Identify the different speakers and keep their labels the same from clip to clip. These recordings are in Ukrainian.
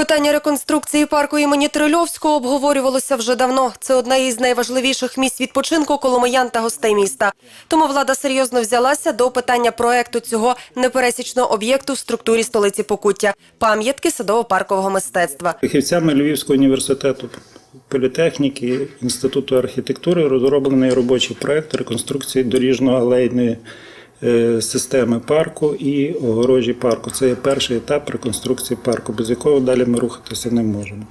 Speaker 1: Питання реконструкції парку імені Трильовського обговорювалося вже давно. Це одне із найважливіших місць відпочинку коломиян та гостей міста. Тому влада серйозно взялася до питання проекту цього непересічного об'єкту в структурі столиці Покуття – пам'ятки садово-паркового мистецтва.
Speaker 2: Фахівцями Львівського університету політехніки Інституту архітектури розроблений робочий проект реконструкції доріжно-алейної системи парку і огорожі парку. Це є перший етап реконструкції парку, без якого далі ми рухатися не можемо.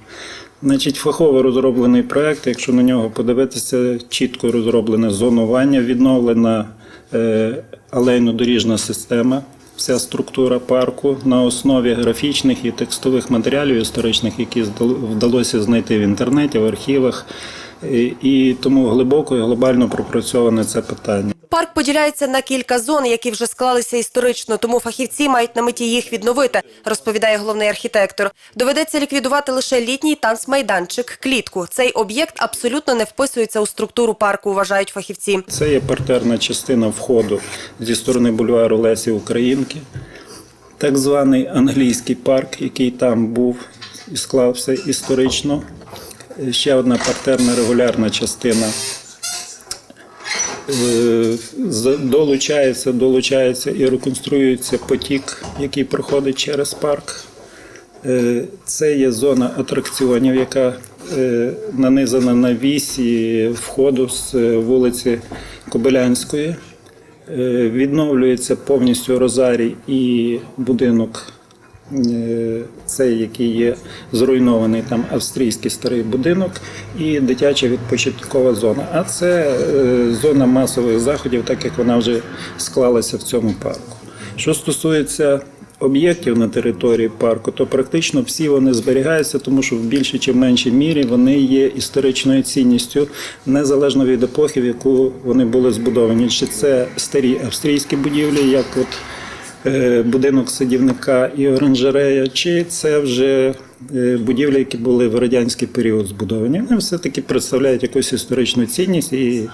Speaker 2: Значить, фахово розроблений проект, якщо на нього подивитися, чітко розроблене зонування, відновлена е, алейно-доріжна система вся структура парку на основі графічних і текстових матеріалів історичних, які вдалося знайти в інтернеті, в архівах. І тому глибоко і глобально пропрацьоване це питання.
Speaker 1: Парк поділяється на кілька зон, які вже склалися історично, тому фахівці мають на меті їх відновити, розповідає головний архітектор. Доведеться ліквідувати лише літній танцмайданчик, клітку. Цей об'єкт абсолютно не вписується у структуру парку, вважають фахівці.
Speaker 2: Це є партерна частина входу зі сторони бульвару Лесі Українки, так званий англійський парк, який там був і склався історично. Ще одна партерна регулярна частина. Е, Долучається, долучається і реконструюється потік, який проходить через парк. Е, Це є зона атракціонів, яка е, нанизана на вісі входу з вулиці Кобилянської. Відновлюється повністю Розарій і будинок, е, цей, який є зруйнований, там австрійський старий будинок, і дитяча відпочаткова зона. А це е, зона масових заходів, так як вона вже склалася в цьому парку. Що стосується об'єктів на території парку, то практично всі вони зберігаються, тому що в більшій чи меншій мірі вони є історичною цінністю, незалежно від епохи, в яку вони були збудовані. Чи це старі австрійські будівлі, як от будинок садівника і оранжерея, чи це вже е, будівлі, які були в радянський період збудовані. Вони все-таки представляють якусь історичну цінність і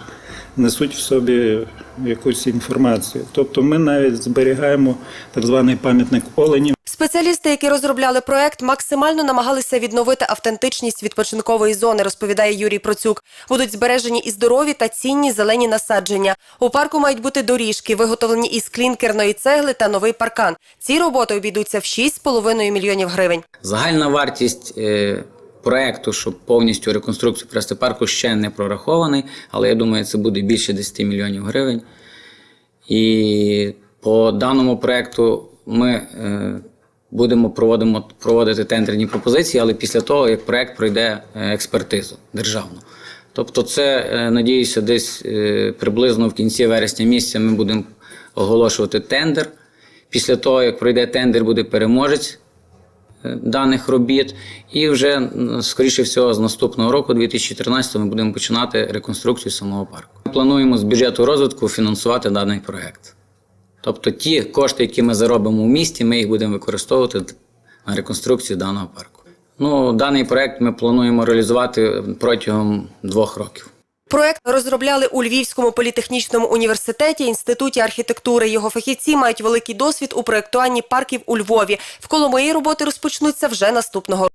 Speaker 2: несуть в собі якусь інформацію. Тобто ми навіть зберігаємо так званий пам'ятник оленів.
Speaker 1: Спеціалісти, які розробляли проект, максимально намагалися відновити автентичність відпочинкової зони, розповідає Юрій Процюк. Будуть збережені і здорові та цінні зелені насадження. У парку мають бути доріжки, виготовлені із клінкерної цегли та новий паркан. Ці роботи обійдуться в 6,5 мільйонів гривень.
Speaker 3: Загальна вартість е, проекту, щоб повністю реконструкцію привести парку, ще не прорахований, але я думаю, це буде більше 10 мільйонів гривень. І по даному проекту ми е, будемо проводимо, проводити тендерні пропозиції, але після того, як проект пройде е, експертизу державну. Тобто, це, е, надіюся, десь е, приблизно в кінці вересня місяця ми будемо оголошувати тендер. Після того, як пройде тендер, буде переможець даних робіт, і вже, скоріше всього, з наступного року, 2014, ми будемо починати реконструкцію самого парку. Ми плануємо з бюджету розвитку фінансувати даний проект. Тобто ті кошти, які ми заробимо в місті, ми їх будемо використовувати на реконструкцію даного парку. Ну, даний проект ми плануємо реалізувати протягом двох років.
Speaker 1: Проект розробляли у Львівському політехнічному університеті, інституті архітектури. Його фахівці мають великий досвід у проєктуванні парків у Львові. В Коломиї роботи розпочнуться вже наступного